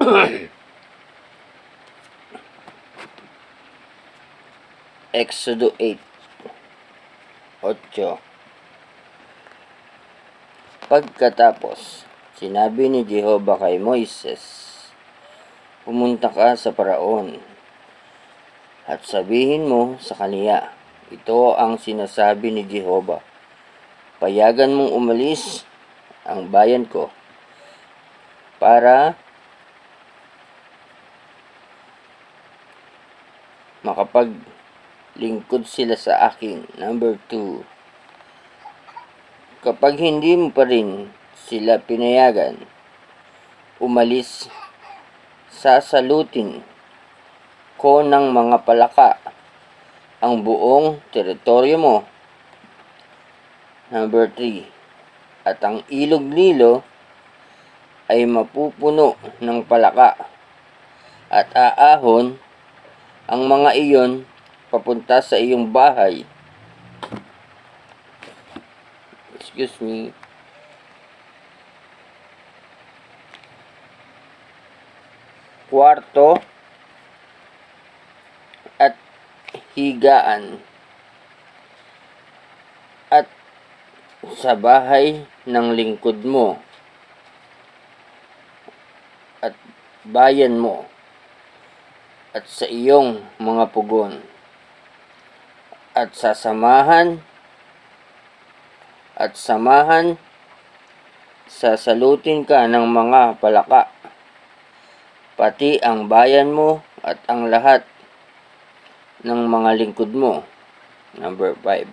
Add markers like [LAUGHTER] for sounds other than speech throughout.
[COUGHS] Exodo 8 8 Pagkatapos, sinabi ni Jehova kay Moises, Pumunta ka sa paraon at sabihin mo sa kaniya, ito ang sinasabi ni Jehova, payagan mong umalis ang bayan ko para makapaglingkod sila sa akin. Number 2. Kapag hindi mo pa rin sila pinayagan, umalis, sasalutin ko ng mga palaka ang buong teritoryo mo. Number 3. At ang ilog nilo ay mapupuno ng palaka at aahon ang mga iyon papunta sa iyong bahay. Excuse me. Kwarto at higaan at sa bahay ng lingkod mo at bayan mo at sa iyong mga pugon at sasamahan at samahan sasalutin ka ng mga palaka pati ang bayan mo at ang lahat ng mga lingkod mo. Number 5.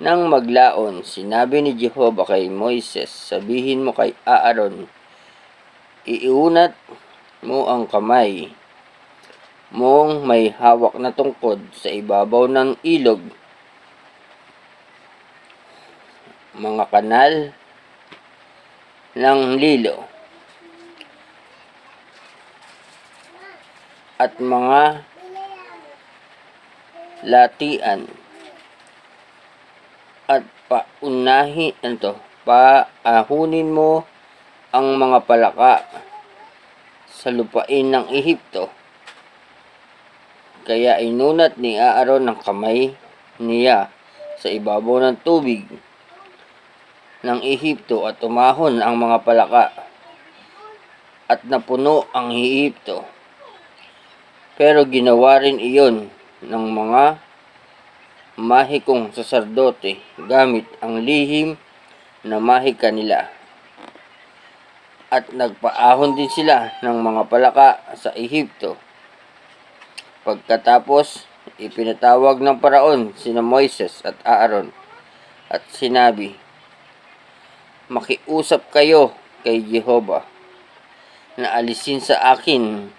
Nang maglaon, sinabi ni Jehova kay Moises, sabihin mo kay Aaron, iiunat mo ang kamay mong may hawak na tungkod sa ibabaw ng ilog, mga kanal ng lilo, at mga latian. At paunahin ano to, paahunin mo ang mga palaka sa lupain ng Ehipto. Kaya inunat ni Aaron ng kamay niya sa ibabaw ng tubig ng Ehipto at umahon ang mga palaka at napuno ang Ehipto. Pero ginawa rin iyon ng mga mahikong saserdote gamit ang lihim na mahika nila. At nagpaahon din sila ng mga palaka sa Ehipto. Pagkatapos, ipinatawag ng paraon sina Moises at Aaron at sinabi, Makiusap kayo kay Jehova na alisin sa akin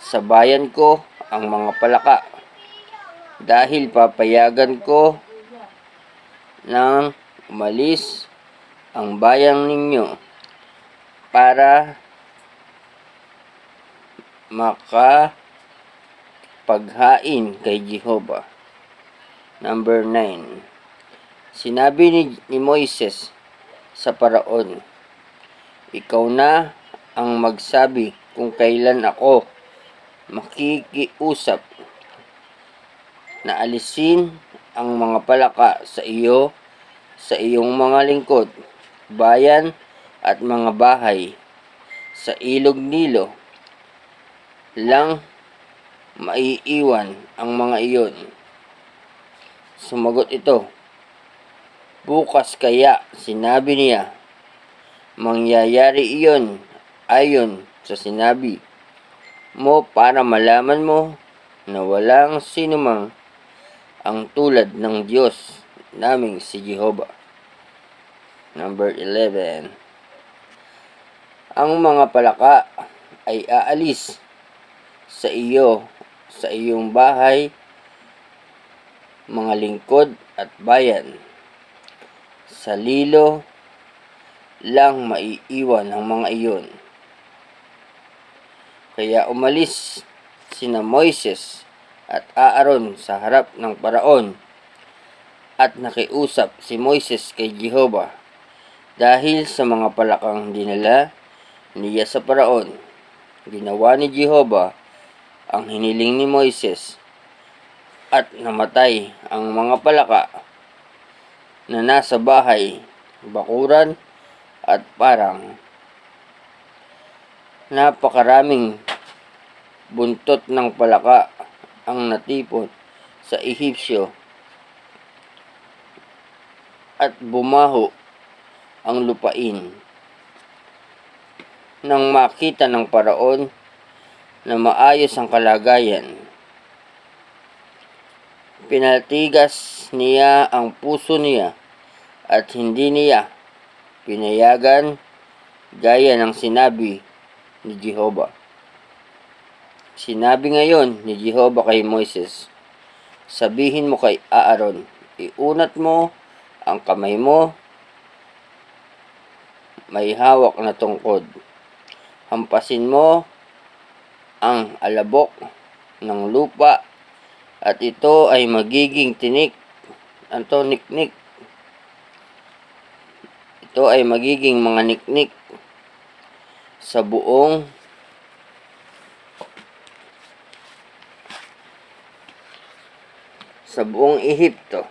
sa bayan ko ang mga palaka dahil papayagan ko ng umalis ang bayan ninyo para makapaghain kay Jehova. Number 9. Sinabi ni, ni Moises sa paraon, Ikaw na ang magsabi kung kailan ako makikiusap na alisin ang mga palaka sa iyo, sa iyong mga lingkod, bayan at mga bahay sa ilog Nilo lang maiiwan ang mga iyon. Sumagot ito, Bukas kaya, sinabi niya, mangyayari iyon ayon sa sinabi mo para malaman mo na walang sinumang ang tulad ng Diyos naming si Jehovah. Number 11. Ang mga palaka ay aalis sa iyo, sa iyong bahay, mga lingkod at bayan. Sa lilo lang maiiwan ang mga iyon. Kaya umalis sina Moises at Aaron sa harap ng paraon at nakiusap si Moises kay Jehova dahil sa mga palakang dinala niya sa paraon. ginawa ni Jehovah ang hiniling ni Moises at namatay ang mga palaka na nasa bahay, bakuran at parang napakaraming buntot ng palaka ang natipon sa Ehipsyo at bumaho ang lupain. Nang makita ng paraon na maayos ang kalagayan, pinatigas niya ang puso niya at hindi niya pinayagan gaya ng sinabi ni Jehovah. Sinabi ngayon ni Jehovah kay Moises, Sabihin mo kay Aaron, iunat mo ang kamay mo, may hawak na tungkod. Hampasin mo ang alabok ng lupa at ito ay magiging tinik. Anto niknik. Ito ay magiging mga niknik sa buong sa buong Ehipto.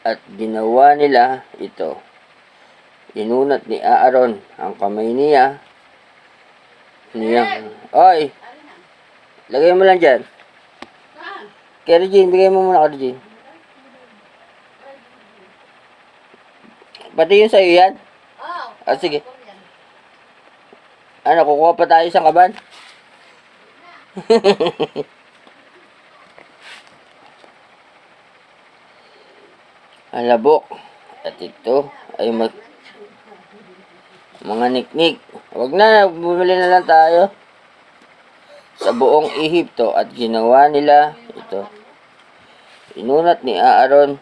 At ginawa nila ito. Inunat ni Aaron ang kamay niya. Niyang, Oy! Lagay mo lang dyan. Kaya Regine, bigay mo muna ako Regine. Pati yun sa'yo yan? Oo. Ah, sige. Ano, kukuha pa tayo sa kaban? [LAUGHS] Ang labok. At ito ay mag... Mga niknik. Huwag na, bumili na lang tayo. Sa buong Ehipto at ginawa nila ito. Inunat ni Aaron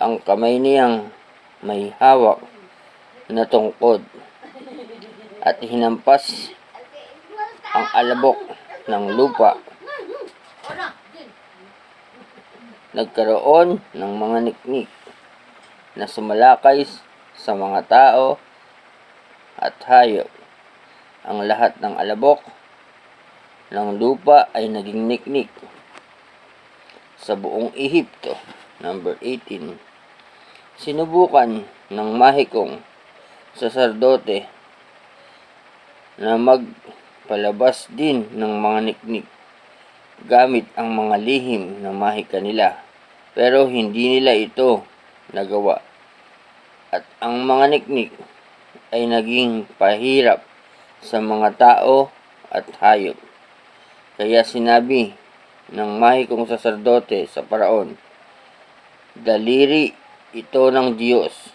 ang kamay niyang may hawak na tungkod at hinampas ang alabok ng lupa. Nagkaroon ng mga niknik na sumalakay sa mga tao at hayop. Ang lahat ng alabok ng lupa ay naging niknik sa buong Ehipto. Number 18. Sinubukan ng mahikong saserdote na magpalabas din ng mga niknik gamit ang mga lihim ng mahika nila. Pero hindi nila ito nagawa. At ang mga niknik ay naging pahirap sa mga tao at hayop. Kaya sinabi ng mahikong saserdote sa paraon, Daliri ito ng Diyos.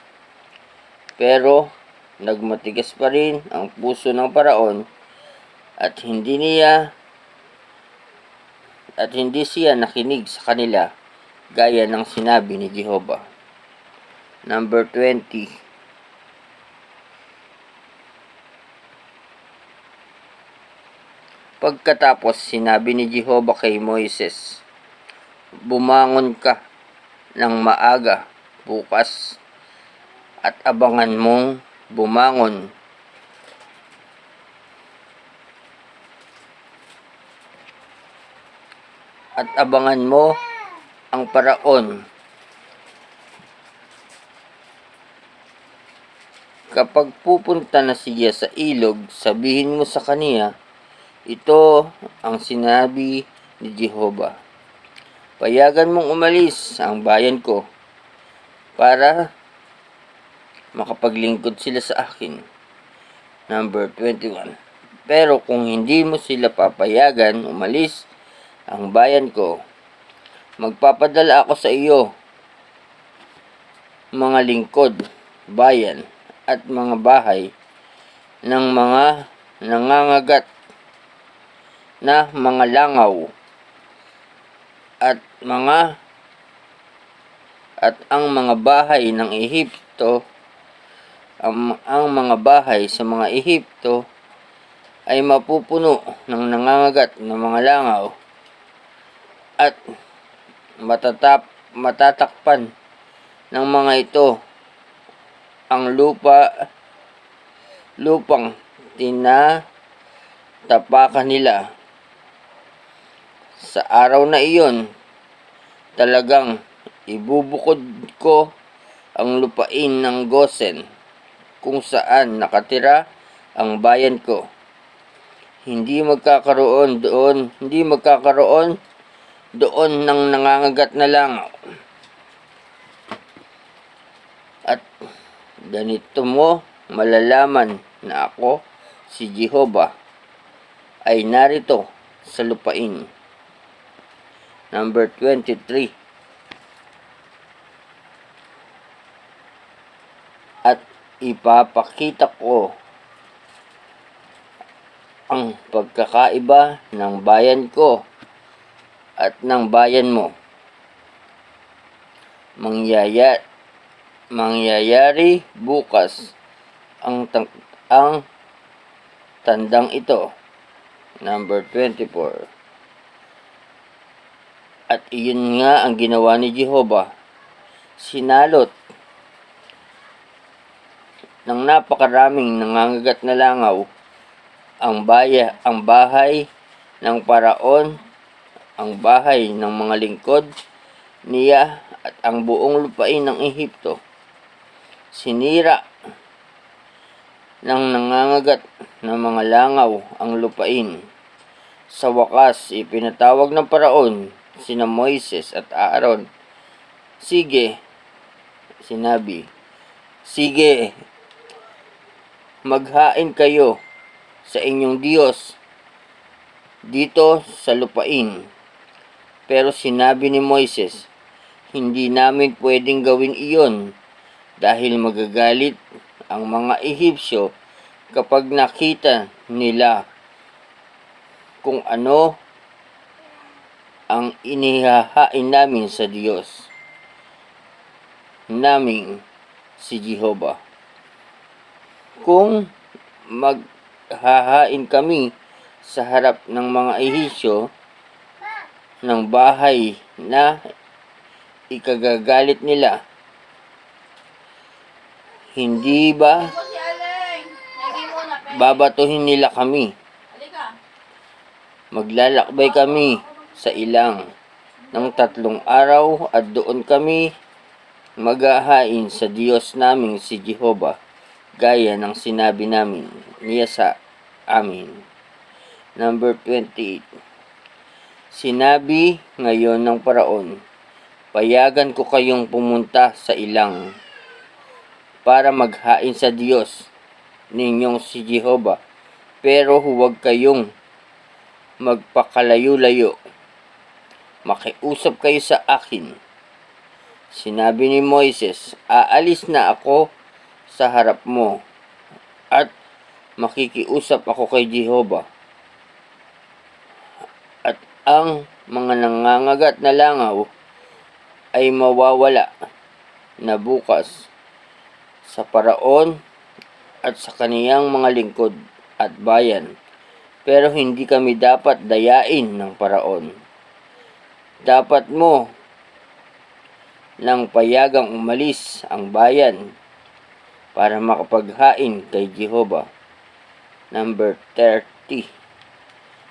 Pero nagmatigas pa rin ang puso ng paraon at hindi niya at hindi siya nakinig sa kanila gaya ng sinabi ni Jehovah. Number 20. Pagkatapos sinabi ni Jehovah kay Moises, Bumangon ka ng maaga bukas at abangan mong bumangon at abangan mo ang paraon. Kapag pupunta na siya sa ilog, sabihin mo sa kaniya, ito ang sinabi ni Jehovah. Payagan mong umalis ang bayan ko para makapaglingkod sila sa akin. Number 21. Pero kung hindi mo sila papayagan umalis ang bayan ko, magpapadala ako sa iyo mga lingkod, bayan, at mga bahay ng mga nangangagat na mga langaw at mga at ang mga bahay ng Ehipto ang, ang mga bahay sa mga Ehipto ay mapupuno ng nangangagat na mga langaw at matatap matatakpan ng mga ito ang lupa lupang tinatapakan nila. Sa araw na iyon, talagang ibubukod ko ang lupain ng Gosen kung saan nakatira ang bayan ko. Hindi magkakaroon doon, hindi magkakaroon doon ng nangangagat na langaw. At ganito mo malalaman na ako, si Jehovah, ay narito sa lupain. Number 23. At ipapakita ko ang pagkakaiba ng bayan ko at ng bayan mo. Mangyaya, mangyayari bukas ang ang tandang ito. Number 24. At iyon nga ang ginawa ni Jehovah. Sinalot ng napakaraming nangangagat na langaw ang baya, ang bahay ng paraon, ang bahay ng mga lingkod niya at ang buong lupain ng Ehipto. Sinira ng nangangagat ng mga langaw ang lupain. Sa wakas, ipinatawag ng paraon sina Moises at Aaron. Sige, sinabi, sige, maghain kayo sa inyong Diyos dito sa lupain. Pero sinabi ni Moises, hindi namin pwedeng gawin iyon dahil magagalit ang mga Ehipsyo kapag nakita nila kung ano ang inihahain namin sa Diyos naming si Jehovah. Kung maghahain kami sa harap ng mga Ehipsyo ng bahay na ikagagalit nila, hindi ba babatuhin nila kami? Maglalakbay kami sa ilang ng tatlong araw at doon kami maghahain sa Diyos naming si Jehovah gaya ng sinabi namin niya sa amin. Number 28 Sinabi ngayon ng paraon, payagan ko kayong pumunta sa ilang para maghain sa Diyos ninyong si Jehovah pero huwag kayong magpakalayo-layo. Makiusap kayo sa akin. Sinabi ni Moises, aalis na ako sa harap mo at makikiusap ako kay Jehovah. At ang mga nangangagat na langaw ay mawawala na bukas sa paraon at sa kaniyang mga lingkod at bayan pero hindi kami dapat dayain ng paraon. Dapat mo nang payagang umalis ang bayan para makapaghain kay Jehovah. Number 30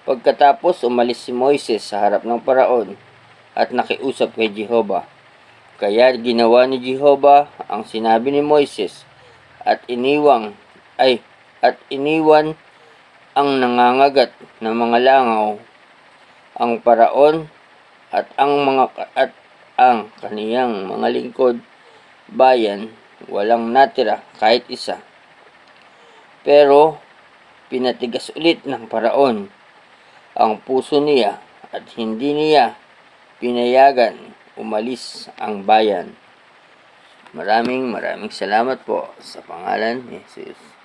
Pagkatapos umalis si Moises sa harap ng paraon at nakiusap kay Jehovah. Kaya ginawa ni Jehovah ang sinabi ni Moises at iniwang ay at iniwan ang nangangagat ng mga langaw, ang paraon at ang mga at ang kaniyang mga lingkod bayan walang natira kahit isa. Pero pinatigas ulit ng paraon ang puso niya at hindi niya pinayagan umalis ang bayan. Maraming maraming salamat po sa pangalan ni Jesus.